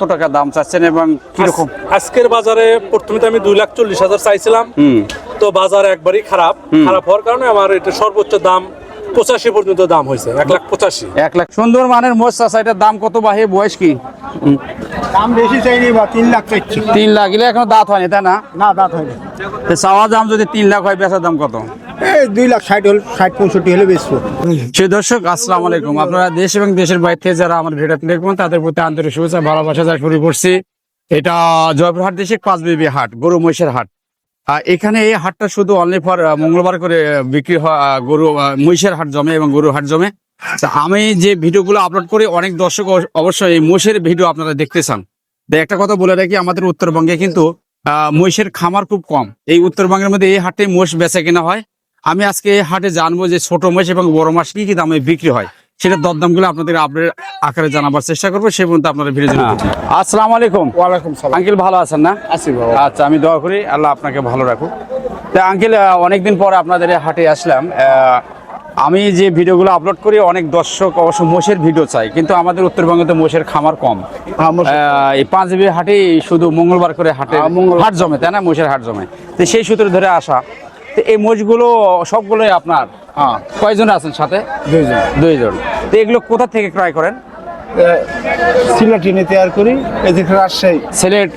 কত টাকা দাম চাচ্ছেন এবং কীরকম? আজকের বাজারে প্রথমে তো আমি দুই লাখ চল্লিশ হাজার চাইছিলাম। তো বাজার একবারই খারাপ। খারাপ হওয়ার কারণে আমার এটা সর্বোচ্চ দাম পঁচাশি পর্যন্ত দাম হয়েছে এক লাখ পঁচাশি। এক লাখ। সুন্দর মানের মোষ চাচা এটার দাম কত বাহে বয়স কি? দাম বেশি চাইনি বা তিন লাখ চাইছি। তিন লাখ। এলে এখনও দাঁত হয়নি তাই না? না দাঁত হয়নি। চাওয়া দাম যদি তিন লাখ হয় বেচার দাম কত? দুই লাখ ষাট হল ষাট পঁয়ষট্টি হলে বেশি সেই দর্শক আসসালামু আলাইকুম। আপনারা দেশ এবং দেশের বাইরে থেকে যারা আমার ভিডিও দেখবেন তাদের প্রতি আন্তরিক শুভেচ্ছা ভালোবাসা যা শুরু করছি এটা জয়পুরহাট দেশে পাঁচ বিবি হাট গরু মহিষের হাট। এখানে এই হাটটা শুধু অনলি ফর মঙ্গলবার করে বিক্রি হয় গরু মহিষের হাট জমে এবং গরুর হাট জমে। আমি যে ভিডিওগুলো আপলোড করি অনেক দর্শক অবশ্যই এই মহিষের ভিডিও আপনারা দেখতে চান। একটা কথা বলে রাখি আমাদের উত্তরবঙ্গে কিন্তু আহ, মহিষের খামার খুব কম। এই উত্তরবঙ্গের মধ্যে এই হাটে মোষ বেচা কেনা হয়। আমি আজকে হাটে জানব যে ছোট মাছ এবং বড় মাছ কি কি দামে বিক্রি হয়। সেটার দরদামগুলো আপনাদের আপডেট আকারে জানাবার চেষ্টা করব সে পর্যন্ত আপনারা ভিডিও আসসালামু আলাইকুম। ওয়ালাইকুম সালাম। আঙ্কেল ভালো আছেন না? আছি বাবা আচ্ছা আমি দোয়া করি আল্লাহ আপনাকে ভালো রাখুক। তা আঙ্কেল অনেকদিন পর আপনাদের হাটে আসলাম। আহ, আমি যে ভিডিওগুলো আপলোড করি অনেক দর্শক অবশ্য মোষের ভিডিও চাই কিন্তু আমাদের উত্তরবঙ্গে তো মোষের খামার কম। হ্যাঁ, এই পাঁচবি হাটে শুধু মঙ্গলবার করে হাটে হ্যাঁ, হাট জমে তাই না? মোষের হাট জমে। তো সেই সূত্রে ধরে আসা তো এই মোষগুলো সবগুলোই আপনার হ্যাঁ কয়জন আছেন সাথে? দুইজন। দুইজন। তো এগুলো কোথা থেকে ক্রয় করেন? সিলেটিনে তৈরি করি এদিকে Rajshahi. Sylhet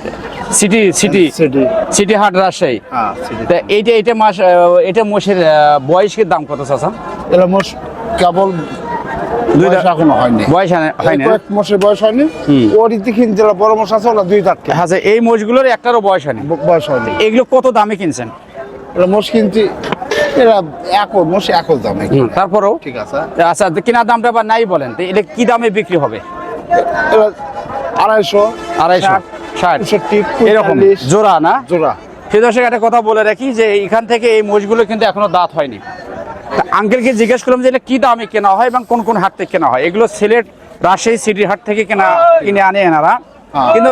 city city? City. City হাট রাজশাহী? হ্যাঁ তা এইটা এটা মাস এটা মোষের বয়সের দাম কত চাচা? এরা মোষ কেবল বয়স হয়নি। বয়স হয়- হয় না? বয়স হয়নি। ওর দিকে যেটা বড় মাছ আছে ওরা দুই দাঁত আচ্ছা এই মোষগুলোর একটারও বয়স হয়নি? বয়স হয়নি। এগুলো কত দামে কিনছেন? এরা মোষ কিনতে এরা একর মোষ একর দামে তারপরেও? ঠিক আছে। আচ্ছা তো কেনার দামটা আবার নাই বলেন এটা কি দামে বিক্রি হবে? আড়াইশো আড়াইশো ষাট, এরকম জোড়া না? জোড়া। সে দর্শক একটা কথা বলে রাখি যে এখান থেকে এই মোষগুলো কিন্তু এখনও দাঁত হয়নি। আঙ্কেলকে জিজ্ঞেস করলাম যে এটা কি দামে কেনা হয় এবং কোন কোন হাট থেকে কেনা হয়? এগুলো সিলেট রাজশাহী সিটি হাট থেকে কেনা কিনে আনে এনারা। হ্যাঁ। কিন্তু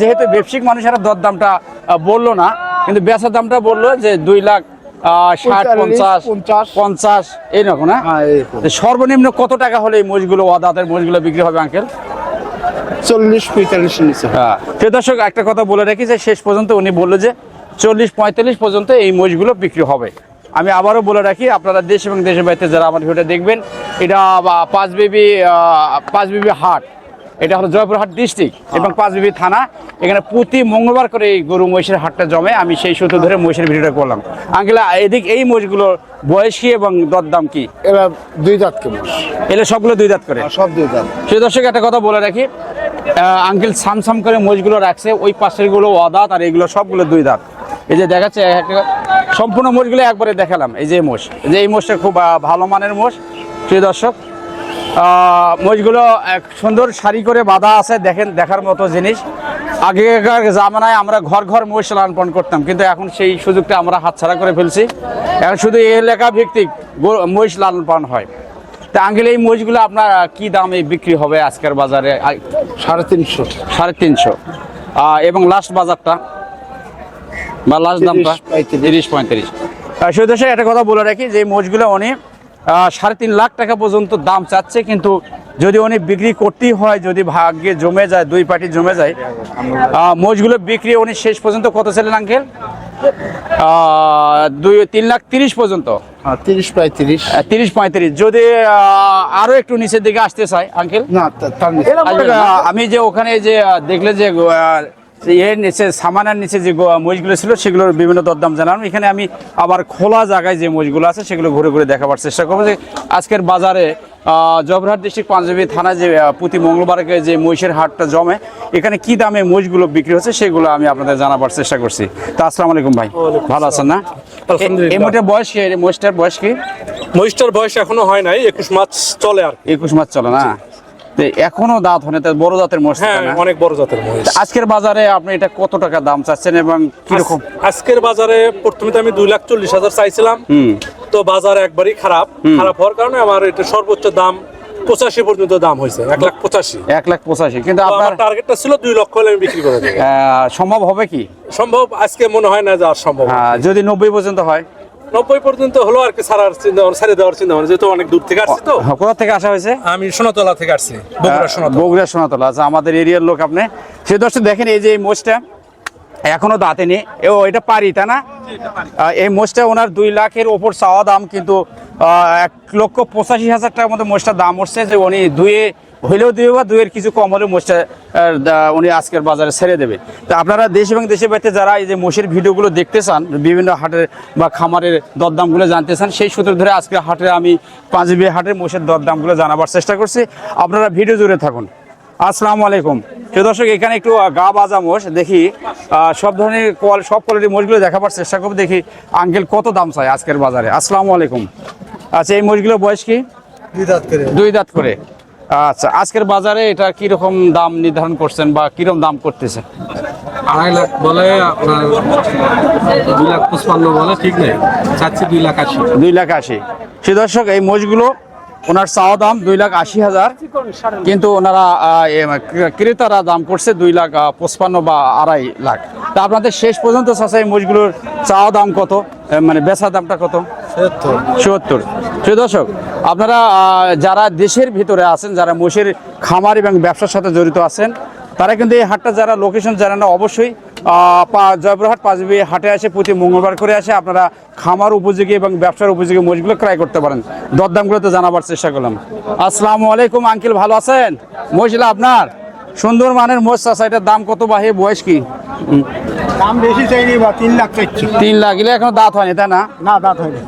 যেহেতু ব্যবসায়িক মানুষেরা দর দামটা বলল না কিন্তু বেচার দামটা বলল যে দুই লাখ ষাট পঞ্চাশ পঞ্চাশ। এইরকম না? হ্যাঁ সর্বনিম্ন কত টাকা হলে এই মোষগুলো অদাতের মোষগুলো বিক্রি হবে আঙ্কেল? চল্লিশ পঁয়তাল্লিশ নিচে। হ্যাঁ। দর্শক একটা কথা বলে রাখি যে শেষ পর্যন্ত উনি বলল যে চল্লিশ পঁয়তাল্লিশ পর্যন্ত এই মোষগুলো বিক্রি হবে। আমি আবারও বলে রাখি আপনারা দেশ এবং দেশের বাইরে যারা আমার ভিডিওটা দেখবেন এটা পাঁচ বিবি পাঁচ বিবি হাট এটা হলো জয়পুরহাট ডিস্ট্রিক্ট এবং পাঁচ বিবি থানা। এখানে প্রতি মঙ্গলবার করে এই গরু মহিষের হাটটা জমে। আমি সেই সূত্র ধরে মহিষের ভিডিওটা করলাম। আঙ্কেলা এদিক এই মহিষগুলোর বয়স কি এবং দরদাম কি? এরা দুই দাঁত কে এলে সবগুলো দুই দাঁত করে? সব দুই দাঁত সেই দর্শক একটা কথা বলে রাখি। আঙ্কেল সামসাম করে মোষগুলো রাখছে। ওই পাশেরগুলো অদাঁত আর এইগুলো সবগুলো দুই দাঁত। এই যে দেখাচ্ছে সম্পূর্ণ মোষগুলো একবারে দেখালাম। এই যে মোষ এই যে এই মোষটা খুব ভালো মানের মোষ সেই দর্শক আহ, মোষগুলো এক সুন্দর সারি করে বাঁধা আছে দেখেন দেখার মতো জিনিস। আগেকার জামানায় আমরা ঘর ঘর মোষ লালন করতাম কিন্তু এখন সেই সুযোগটা আমরা হাতছাড়া করে ফেলছি। এখন শুধু এই এলাকা ভিত্তিক মহিষ লালন পালন হয়। তা আঙ্কেল এই মহিষগুলো আপনার কি দামে বিক্রি হবে আজকের বাজারে? সাড়ে তিনশো। সাড়ে তিনশো। এবং লাস্ট বাজারটা? বা লাস্ট দামটা? তিরিশ পঁয়ত্রিশ। দেশে একটা কথা বলে রাখি যে উনি আহ, সাড়ে তিন লাখ টাকা পর্যন্ত দাম চাচ্ছে কিন্তু যদি উনি বিক্রি করতেই হয় যদি ভাগ্যে জমে যায় দুই পার্টি জমে যায় মোষগুলো বিক্রি উনি শেষ পর্যন্ত কত ছিলেন আঙ্কেল? দুই তিন লাখ তিরিশ পর্যন্ত। হ্যাঁ তিরিশ তিরিশ। পঁয়ত্রিশ যদি আহ, আরও একটু নিচের দিকে আসতে চাই আঙ্কেল? না আমি যে ওখানে যে দেখলে যে এর নিচে সামানের নিচে যে মহিষগুলো ছিল সেগুলোর বিভিন্ন দরদাম জানালাম। এখানে আমি আবার খোলা জায়গায় যে মহিষগুলো আছে সেগুলো ঘুরে ঘুরে দেখাবার চেষ্টা করব যে আজকের বাজারে জবরহাট ডিস্ট্রিক্ট পাঞ্জাবি থানা যে প্রতি মঙ্গলবারে যে মহিষের হাটটা জমে এখানে কি দামে মহিষগুলো বিক্রি হচ্ছে সেগুলো আমি আপনাদের জানাবার চেষ্টা করছি। তা আসসালামু আলাইকুম ভাই। ভালো আছেন না। এই মোটের বয়স কি? মহিষটার বয়স কি? মহিষটার বয়স এখনও হয় নাই একুশ মাস চলে আর একুশ মাস চলে না? এখনও দাঁত হয় না বড় জাতের মহিষ হ্যাঁ অনেক বড় জাতের মহিষ আজকের বাজারে আপনি এটা কত টাকা দাম চাচ্ছেন এবং কীরকম? আজ- আজকের বাজারে প্রথমে তো আমি দুই লাখ চল্লিশ হাজার চাইছিলাম। তো বাজার একবারই খারাপ। খারাপ হওয়ার কারণে আমার এটা সর্বোচ্চ দাম পঁচাশি পর্যন্ত দাম হয়েছে এক লাখ পঁচাশি। এক লাখ পঁচাশি কিন্তু আপনার টার্গেটটা ছিল দুই লক্ষ হলে আমি বিক্রি করে সম্ভব হবে কি? সম্ভব আজকে মনে হয় না যে আর সম্ভব আহ, যদি নব্বই পর্যন্ত হয়? নব্বই পর্যন্ত হলো আর কি ছাড়ার চিন্তা ছেড়ে দেওয়ার চিন্তা ভাবনা যেহেতু অনেক দূর থেকে আসছি তো। হ্যাঁ, কোথা থেকে আসা হয়েছে? আমি সোনাতলা থেকে আসছি বগুড়া সোনাতলা। বগুড়া সোনাতলা। আচ্ছা আমাদের এরিয়ার লোক আপনি? সে দর্শক দেখেন এই যে এই মোষটা এখনও দাঁতেনি ও এটা পারি তা না? এই মোষটা ওনার দুই লাখের ওপর চাওয়া দাম কিন্তু এক লক্ষ পঁচাশি হাজার টাকার মতো মোষটার দাম উঠছে যে উনি দুয়ে হইলেও দুয়ে বা দুয়ের কিছু কম হলেও মোষটা উনি আজকের বাজারে ছেড়ে দেবে। তা আপনারা দেশ এবং দেশের বাইরে যারা এই যে মোষের ভিডিওগুলো দেখতে চান বিভিন্ন হাটের বা খামারের দরদামগুলো জানতে চান সেই সূত্র ধরে আজকে হাটে আমি পাঁচবি হাটের মোষের দরদামগুলো জানাবার চেষ্টা করছি। আপনারা ভিডিও জুড়ে থাকুন। আসসালামু আলাইকুম। প্রিয় দর্শক এখানে একটু গা বাজা মোষ দেখি সব ধরনের কল সব কোয়ালিটির মোষগুলো দেখাবার চেষ্টা করব দেখি আঙ্কেল কত দাম চায় আজকের বাজারে। আসসালামু আলাইকুম। আচ্ছা এই মোষগুলো বয়স কি? দুই দাঁত করে। দুই দাঁত করে। আচ্ছা আজকের বাজারে এটা কীরকম দাম নির্ধারণ করছেন বা কীরকম দাম করতেছে আড়াই লাখ বলে আপনার দুই লাখ পঁচপান্ন বলে ঠিক নেই। চাচ্ছি দুই লাখ আশি। দুই লাখ আশি। সে দর্শক এই মোষগুলো ওনার চাওয়া দাম দুই লাখ আশি হাজার কিন্তু ওনারা ক্রেতারা দাম করছে দুই লাখ পঁচপান্ন বা আড়াই লাখ। তা আপনাদের শেষ পর্যন্ত চাষা এই মোষগুলোর চাওয়া দাম কত? মানে বেচা দামটা কত? সত্তর প্রিয় দর্শক, আপনারা যারা দেশের ভিতরে আছেন, যারা মোষের খামার এবং ব্যবসার সাথে জড়িত আছেন, তারা কিন্তু এই হাটটা যারা লোকেশন জানেন না, অবশ্যই জয়পুরহাট পাঁচবি হাটে আসে প্রতি মঙ্গলবার করে আসে আপনারা খামার উপযোগী এবং ব্যবসার উপযোগী মোষগুলো ক্রয় করতে পারেন। দরদামগুলো তো জানাবার চেষ্টা করলাম। আসসালামু আলাইকুম, আঙ্কেল ভালো আছেন? মহিলা আপনার? সুন্দর মানের মোষ চাষা এটার দাম কত বাহে বয়স কি? দাম বেশি চাইনি বা তিন লাখ চাইছি। তিন লাখ এলে এখনও দাঁত হয়নি তাই না? না দাঁত হয়নি।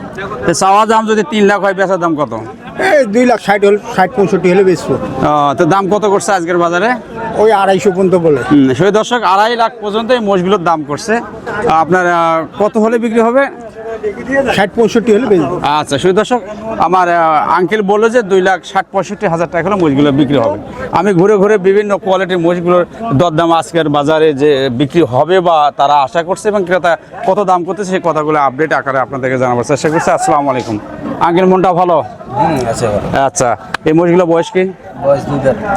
তো চাওয়া দাম যদি তিন লাখ হয় বেচার দাম কত? এই দুই লাখ ষাট হল ষাট পঁয়ষট্টি হলে বেচবো। তো দাম কত করছে আজকের বাজারে? ওই আড়াইশো পর্যন্ত বলে। সেই দর্শক আড়াই লাখ পর্যন্ত এই মোষগুলোর দাম করছে। আপনার কত হলে বিক্রি হবে? ষাট পঁয়ষট্টি হলে আচ্ছা সেই দর্শক আমার আঙ্কেল বলল যে দুই লাখ ষাট পঁয়ষট্টি হাজার টাকা হলে মোষগুলো বিক্রি হবে। আমি ঘুরে ঘুরে বিভিন্ন কোয়ালিটির মোষগুলোর দরদাম আজকের বাজারে যে বিক্রি হবে বা তারা আশা করছে এবং ক্রেতা কত দাম করতেছে সেই কথাগুলো আপডেট আকারে আপনাদেরকে জানাবার চেষ্টা করছি। আসসালামু আলাইকুম। আঙ্কেল মনটা ভালো? আচ্ছা আচ্ছা এই মোষগুলো বয়স কি?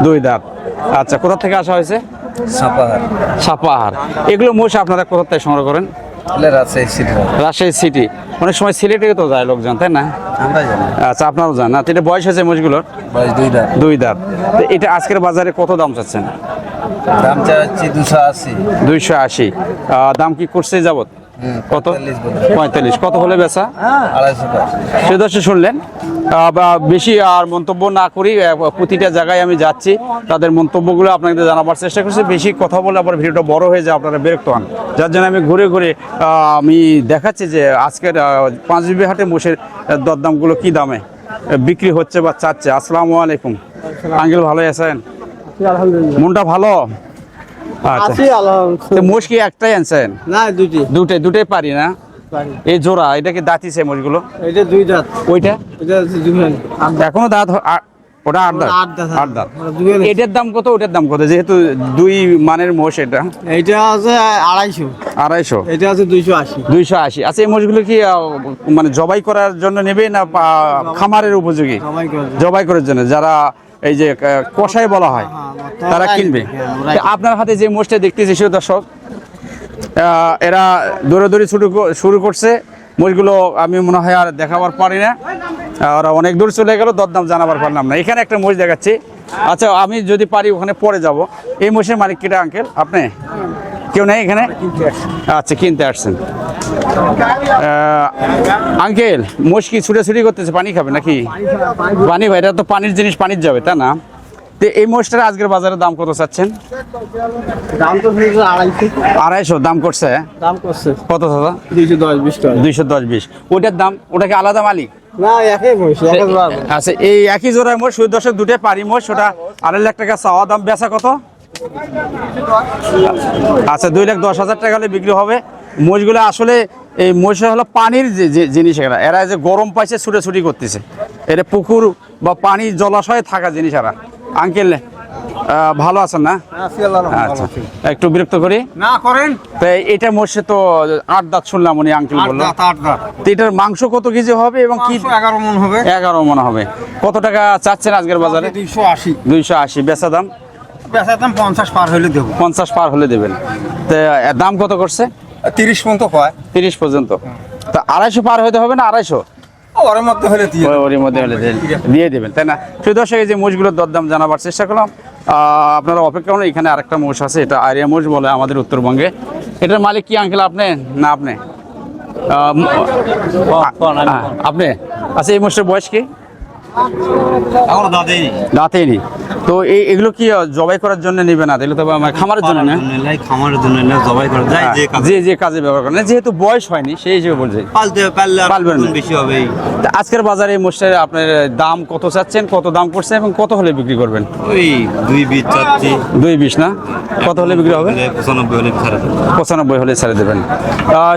দুই দাঁত। আচ্ছা কোথা থেকে আসা হয়েছে? সাপাহার। সাপাহার। এগুলো মোষ আপনারা কোথা থেকে সংগ্রহ করেন? রাজশাহী সিটি রাজশাহী সিটি অনেক সময় সিলেটে তো যায় লোকজন তাই না? আচ্ছা আপনারও জান না এটা বয়স হয়েছে মোষগুলোর দুই দাঁত। দুই দাঁত। এটা আজকের বাজারে কত দাম চাচ্ছেন? দাম চাচ্ছি দুশো আশি। দুইশো আশি। দাম কি করছে যাবত কত? পঁয়তাল্লিশ কত হলে বেচা? সে দর্শক শুনলেন বা বেশি আর মন্তব্য না করি প্রতিটা জায়গায় আমি যাচ্ছি তাদের মন্তব্যগুলো আপনাদের জানাবার চেষ্টা করছি। বেশি কথা বলে আবার ভিডিওটা বড় হয়ে যায় আপনারা বিরক্ত হন। যার জন্য আমি ঘুরে ঘুরে আমি দেখাচ্ছি যে আজকের পাঁচ বিবি হাটে মোষের দরদামগুলো কি দামে বিক্রি হচ্ছে বা চাচ্ছে। আসসালামু আলাইকুম। আঙ্কেল ভালো আছেন? মনটা ভালো? আছি আলহামদুলিল্লাহ। মোষ কি একটাই আনছেন? না দুটি দুটাই দুটাই পারি না? এই জোড়া এটা কি দাঁতিছে মোষগুলো এটা দুই দাঁত। ওইটা? এখনও দাঁত ওটা আট দাঁত। আট দাঁত, দাঁত। এটার দাম কত? ওটার দাম কত? যেহেতু দুই মানের মোষ এটা। এইটা আছে আড়াইশো। আড়াইশো? এটা আছে দুইশো আশি। দুইশো আশি। আচ্ছা এই মোষগুলো কি মানে জবাই করার জন্য নেবে না খামারের উপযোগী? জবাই করার জন্য। যারা এই যে কষাই বলা হয় হ্যাঁ, তারা কিনবে। হ্যাঁ, ওরাই তো আপনার হাতে যে মোষটা দেখতেছি সে দর্শক এরা দৌড়াদৌড়ি শুরু ক- শুরু করছে। মোষগুলো আমি মনে হয় আর দেখাবার পারি না। ওরা অনেক দূর চলে গেল দরদাম জানাবার পারলাম না। এখানে একটা মোষ দেখাচ্ছি। আচ্ছা আমি যদি পারি ওখানে পরে যাব। এই মোষের মালিক কিটা আঙ্কেল? আপনি? কেউ নেই এখানে? আচ্ছা কিনতে আসছেন। আঙ্কেল মোষ কি ছুটে ছুটি করতেছে পানি খাবে নাকি? পানি ভাই এটা তো পানির জিনিস পানির যাবে তা না? তো এই মোষটার আজকের বাজারে দাম কত চাচ্ছেন? দাম তো আড়াইশো। দাম করছে? দাম করছে। কত দাদা? দুইশো দশ বিশ টাকা। দুইশো দশ বিশ। ওটার দাম ওটা কি আলাদা মালিক? না একই বয়স একই জোড়া। আচ্ছা এই একই জোড়ায় মোষ সুদ দশক দুটোই পারি মোষ ওটা আড়াই লাখ টাকা চাওয়া দাম বেচা কত? আচ্ছা দুই লাখ দশ হাজার টাকা হলে বিক্রি হবে। মোষগুলো আসলে এই হলো পানির যে জিনিস এরা। এরা যে গরম পাইছে ছুটে ছুটি করতেছে। এটা পুকুর বা পানি জলাশয়ে থাকা জিনিস এরা। আঙ্কেল ভালো আছেন না? আচ্ছা। একটু বিরক্ত করি। না করেন। তো এটা মোষে তো আট দাঁত শুনলাম উনি আঙ্কেল আট বলল। এটার মাংস কত কেজি হবে এবং কি এগারো মন হবে। এগারো মনে হবে। কত টাকা চাচ্ছেন আজকের বাজারে? দুইশো আশি। দুইশো আশি। বেচা দাম? বেচার দাম পঞ্চাশ পার হলে দেবো। পঞ্চাশ পার হলে দেবেন। তো দাম কত করছে? তিরিশ পর্যন্ত হয় তিরিশ পর্যন্ত। তা আড়াইশো পার হতে হবে না আড়াইশো? ওর মধ্যে হলে দিয়ে ওই- মধ্যে হলে দিয়ে- দেবেন তাই না? শুধু দর্শক এই যে মোষগুলোর দরদাম জানাবার চেষ্টা করলাম। আপনারা অপেক্ষা করুন এখানে আরেকটা মোষ আছে এটা আরিয়া মোষ বলে আমাদের উত্তরবঙ্গে। এটার মালিক কি আঙ্কেল আপনি? না আপনি? আপনি? আচ্ছা এই মোষের বয়স কি? দাঁতেই নেই। তো এই এগুলো কি জবাই করার জন্য নেবে না? এগুলো তো আমার খামারের জন্য না? লাই খামারের জন্য না জবাই করা যায় যে কাজে যে যে কাজে ব্যবহার করেন যেহেতু বয়স হয়নি সেই হিসেবে বলছি। পালতে পারলে পালবেন না। বেশি হবে। তা আজকের বাজারে এই মোষের আপনার দাম কত চাচ্ছেন কত দাম করছেন এবং কত হলে বিক্রি করবেন? ওই দুই বিশ চাচ্ছি। দুই বিশ না? কত হলে বিক্রি হবে? পঁচানব্বই হলে ছাড়া দেবো পঁচানব্বই হলে ছেড়ে দেবেন।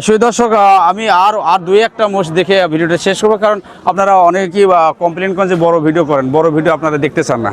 সুই দর্শক আমি আর আর দুই একটা মোষ দেখে ভিডিওটা শেষ করব কারণ আপনারা অনেকেই কমপ্লেন করেন যে বড় ভিডিও করেন বড় ভিডিও আপনারা দেখতে চান না।